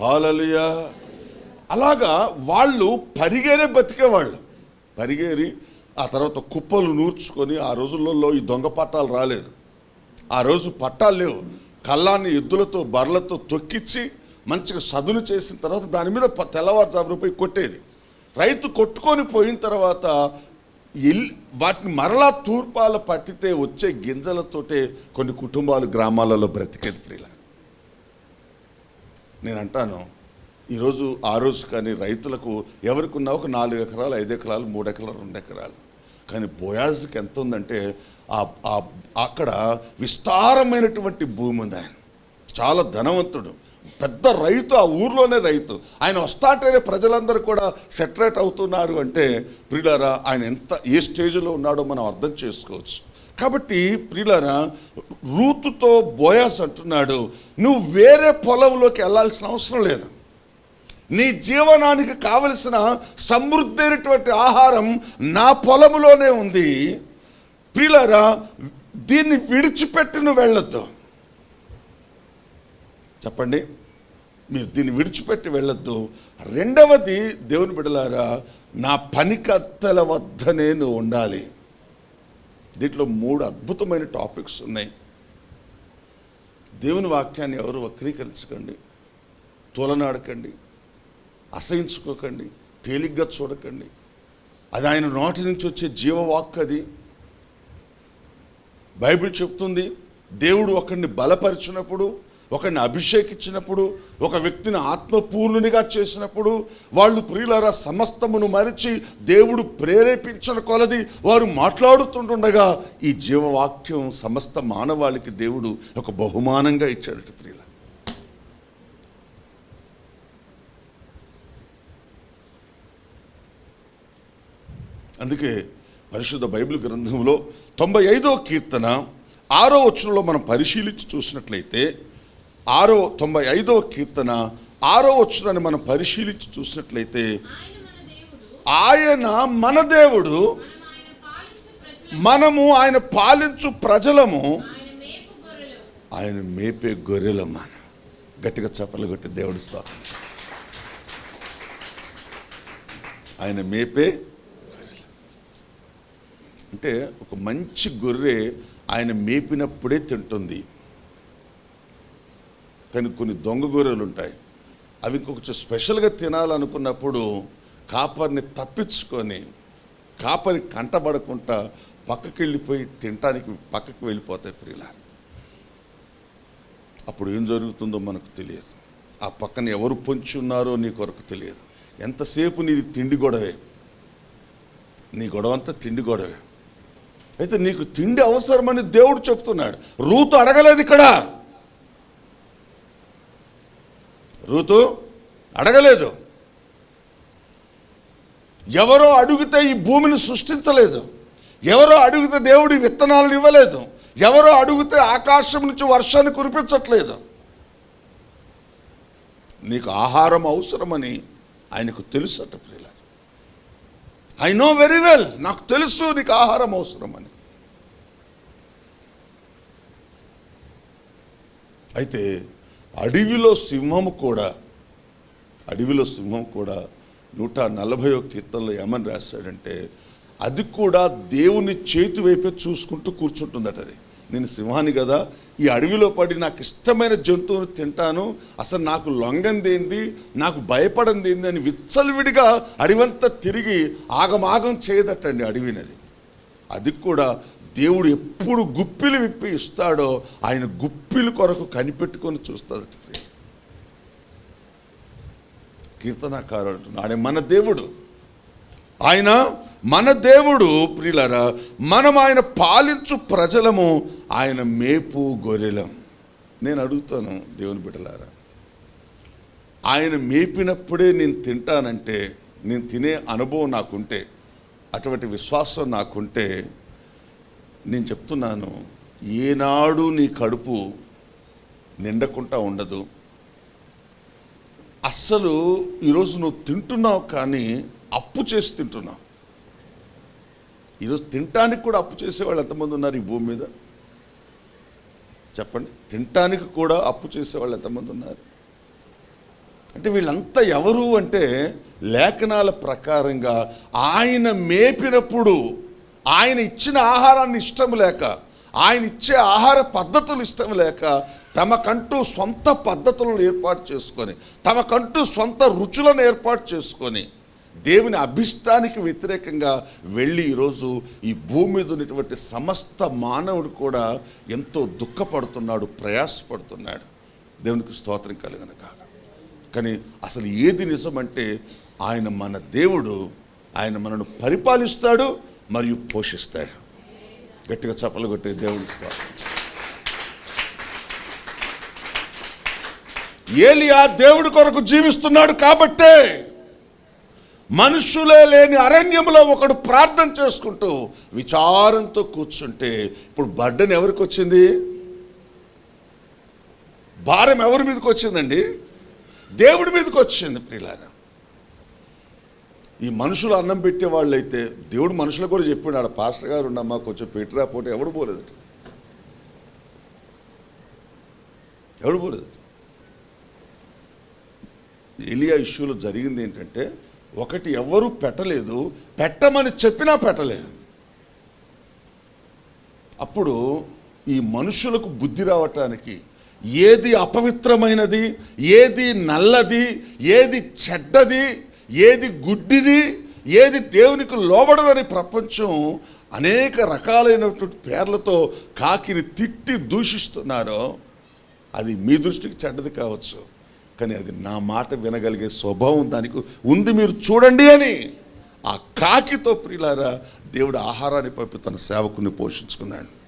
Hallelujah. అలాగా వాళ్ళు పరిగేరే బతికేవాళ్ళు పరిగేరి ఆ తర్వాత కుప్పలు నూర్చుకొని ఆ రోజులలో ఈ దొంగ పట్టాలు రాలేదు. ఆ రోజు పట్టాలు లేవు. కళ్ళాన్ని ఎద్దులతో బర్రలతో తొక్కిచ్చి మంచిగా సదును చేసిన తర్వాత దాని మీద ప- తెల్లవారుజామున పోయి కొట్టేది. రైతు కొట్టుకొని పోయిన తర్వాత ఎల్ వాటిని మరలా తూర్పాలు పట్టితే వచ్చే గింజలతోటే కొన్ని కుటుంబాలు గ్రామాలలో బ్రతికేది ప్రియుల నేను అంటాను ఈరోజు ఆ రోజు కానీ రైతులకు ఎవరికున్నా ఒక నాలుగు ఎకరాలు ఐదు ఎకరాలు మూడు ఎకరాలు రెండు ఎకరాలు. కానీ బోయాజ్కి ఎంత ఉందంటే ఆ- అక్కడ విస్తారమైనటువంటి భూమి ఉంది ఆయన. చాలా ధనవంతుడు. పెద్ద రైతు ఆ ఊర్లోనే రైతు. ఆయన వస్తాంటేనే ప్రజలందరూ కూడా సెటరేట్ అవుతున్నారు అంటే ప్రియులారా ఆయన ఎంత ఏ స్టేజ్లో ఉన్నాడో మనం అర్థం చేసుకోవచ్చు. కాబట్టి ప్రియులారా రూతుతో బోయాస్ అంటున్నాడు నువ్వు వేరే పొలంలోకి వెళ్ళాల్సిన అవసరం లేదు. నీ జీవనానికి కావలసిన సమృద్ధి అయినటువంటి ఆహారం నా పొలములోనే ఉంది. ప్రియులారా దీన్ని విడిచిపెట్టి నువ్వు వెళ్ళొద్దు. చెప్పండి మీరు దీన్ని విడిచిపెట్టి వెళ్ళొద్దు. రెండవది దేవుని బిడలారా నా పనికత్తల వద్ద నేను ఉండాలి. దీంట్లో మూడు అద్భుతమైన టాపిక్స్ ఉన్నాయి. దేవుని వాక్యాన్ని ఎవరు వక్రీకరించకండి తోలనాడకండి అసహించుకోకండి తేలిగ్గా చూడకండి. అది ఆయన నోటి నుంచి వచ్చే జీవవాక్ అది. బైబిల్ చెప్తుంది దేవుడు ఒకరిని బలపరిచినప్పుడు ఒకరిని అభిషేకించినప్పుడు ఒక వ్యక్తిని ఆత్మపూర్ణునిగా చేసినప్పుడు వాళ్ళు ప్రియులరా సమస్తమును మరిచి దేవుడు ప్రేరేపించిన కొలది వారు మాట్లాడుతుంటుండగా ఈ జీవవాక్యం సమస్త మానవాళికి దేవుడు ఒక బహుమానంగా ఇచ్చాడట ప్రియుల అందుకే పరిశుద్ధ బైబిల్ గ్రంథంలో తొంభై ఐదో కీర్తన ఆరో వచనంలో మనం పరిశీలించి చూసినట్లయితే ఆరో తొంభై ఐదో కీర్తన ఆరో వచ్చునని మనం పరిశీలించి చూసినట్లయితే ఆయన మన దేవుడు మనము ఆయన పాలించు ప్రజలము ఆయన మేపే గొర్రెలు మన గట్టిగా చప్పలు కొట్టి దేవుడి స్తోత్రం. ఆయన మేపే అంటే ఒక మంచి గొర్రె ఆయన మేపినప్పుడే తింటుంది. కానీ కొన్ని దొంగ గొర్రెలు ఉంటాయి అవి ఇంకొక స్పెషల్గా తినాలనుకున్నప్పుడు కాపర్ని తప్పించుకొని కాపరి కంటబడకుండా పక్కకి వెళ్ళిపోయి తినటానికి పక్కకి వెళ్ళిపోతాయి ప్రియుల అప్పుడు ఏం జరుగుతుందో మనకు తెలియదు. ఆ పక్కన ఎవరు పొంచి ఉన్నారో నీ కొరకు తెలియదు. ఎంతసేపు నీది తిండి గొడవే? నీ గొడవ అంతా తిండి గొడవే. అయితే నీకు తిండి అవసరమని దేవుడు చెప్తున్నాడు. రూతు అడగలేదు ఇక్కడ. రూతు అడగలేదు. ఎవరో అడిగితే ఈ భూమిని సృష్టించలేదు. ఎవరో అడిగితే దేవుడి విత్తనాలను ఇవ్వలేదు. ఎవరో అడిగితే ఆకాశం నుంచి వర్షాన్ని కురిపించట్లేదు. నీకు ఆహారం అవసరమని ఆయనకు తెలుసట ప్రియుల ఐ నో వెరీ వెల్ నాకు తెలుసు నీకు ఆహారం అవసరమని. అయితే అడవిలో సింహము కూడా అడవిలో సింహం కూడా నూట నలభై ఒక కీర్తనలో ఏమని రాశాడంటే అది కూడా దేవుని చేతి వైపే చూసుకుంటూ కూర్చుంటుందట అది. నేను సింహాన్ని కదా ఈ అడవిలో పడి నాకు ఇష్టమైన జంతువుని తింటాను అసలు నాకు లొంగందేంది నాకు భయపడంది ఏంది అని విచ్చలవిడిగా అడవంతా తిరిగి ఆగమాగం చేయదటండి అడవినది అది కూడా దేవుడు ఎప్పుడు గుప్పిలు విప్పి ఇస్తాడో ఆయన గుప్పిలు కొరకు కనిపెట్టుకొని చూస్తాడు కీర్తనకారుడు అంటున్నాడు ఆయన మన దేవుడు. ఆయన మన దేవుడు ప్రియులరా మనం ఆయన పాలించు ప్రజలము ఆయన మేపు గొర్రెలం. నేను అడుగుతాను దేవుని బిడ్డలారా ఆయన మేపినప్పుడే నేను తింటానంటే నేను తినే అనుభవం నాకుంటే అటువంటి విశ్వాసం నాకుంటే నేను చెప్తున్నాను ఏనాడు నీ కడుపు నిండకుండా ఉండదు. అస్సలు ఈరోజు నువ్వు తింటున్నావు కానీ అప్పు చేసి తింటున్నావు. ఈరోజు తినటానికి కూడా అప్పు చేసేవాళ్ళు ఎంతమంది ఉన్నారు ఈ భూమి మీద? చెప్పండి తినటానికి కూడా అప్పు చేసేవాళ్ళు ఎంతమంది ఉన్నారు? అంటే వీళ్ళంతా ఎవరు అంటే లేఖనాల ప్రకారంగా ఆయన మేపినప్పుడు ఆయన ఇచ్చిన ఆహారాన్ని ఇష్టం లేక ఆయన ఇచ్చే ఆహార పద్ధతులు ఇష్టం లేక తమకంటూ సొంత పద్ధతులను ఏర్పాటు చేసుకొని తమకంటూ సొంత రుచులను ఏర్పాటు చేసుకొని దేవుని అభిష్టానికి వ్యతిరేకంగా వెళ్ళి ఈరోజు ఈ భూమి మీద ఉన్నటువంటి సమస్త మానవుడు కూడా ఎంతో దుఃఖపడుతున్నాడు ప్రయాసపడుతున్నాడు. దేవునికి స్తోత్రం కలిగిన కాక కానీ అసలు ఏది నిజమంటే ఆయన మన దేవుడు ఆయన మనను పరిపాలిస్తాడు మరియు పోషిస్తాడు. గట్టిగా చప్పలు కొట్టే దేవుని ఏలి ఏలియా దేవుడి కొరకు జీవిస్తున్నాడు కాబట్టే మనుషులే లేని అరణ్యంలో ఒకడు ప్రార్థన చేసుకుంటూ విచారంతో కూర్చుంటే ఇప్పుడు బడ్డన్ ఎవరికి వచ్చింది? భారం ఎవరి మీదకి వచ్చిందండి? దేవుడి మీదకి వచ్చింది ప్రియులారా. ఈ మనుషులు అన్నం పెట్టే వాళ్ళు అయితే దేవుడు మనుషులు కూడా చెప్పాడు ఆడ పాస్టర్ గారు ఉండమ్మా కొంచెం పెట్టిరా పోటీ ఎవడు పోలేదట. ఎవడు పోలేదట. ఏలియా ఇష్యూలో జరిగింది ఏంటంటే ఒకటి ఎవరు పెట్టలేదు పెట్టమని చెప్పినా పెట్టలేదు. అప్పుడు ఈ మనుషులకు బుద్ధి రావటానికి ఏది అపవిత్రమైనది ఏది నల్లది ఏది చెడ్డది ఏది గుడ్డిది ఏది దేవునికి లోబడదని ప్రపంచం అనేక రకాలైనటువంటి పేర్లతో కాకిని తిట్టి దూషిస్తున్నారో అది మీ దృష్టికి చెడ్డది కావచ్చు. కానీ అది నా మాట వినగలిగే స్వభావం దానికి ఉంది. మీరు చూడండి అని ఆ కాకితో ప్రియులారా దేవుడు ఆహారాన్ని పంపి తన సేవకుని పోషించుకున్నాడు.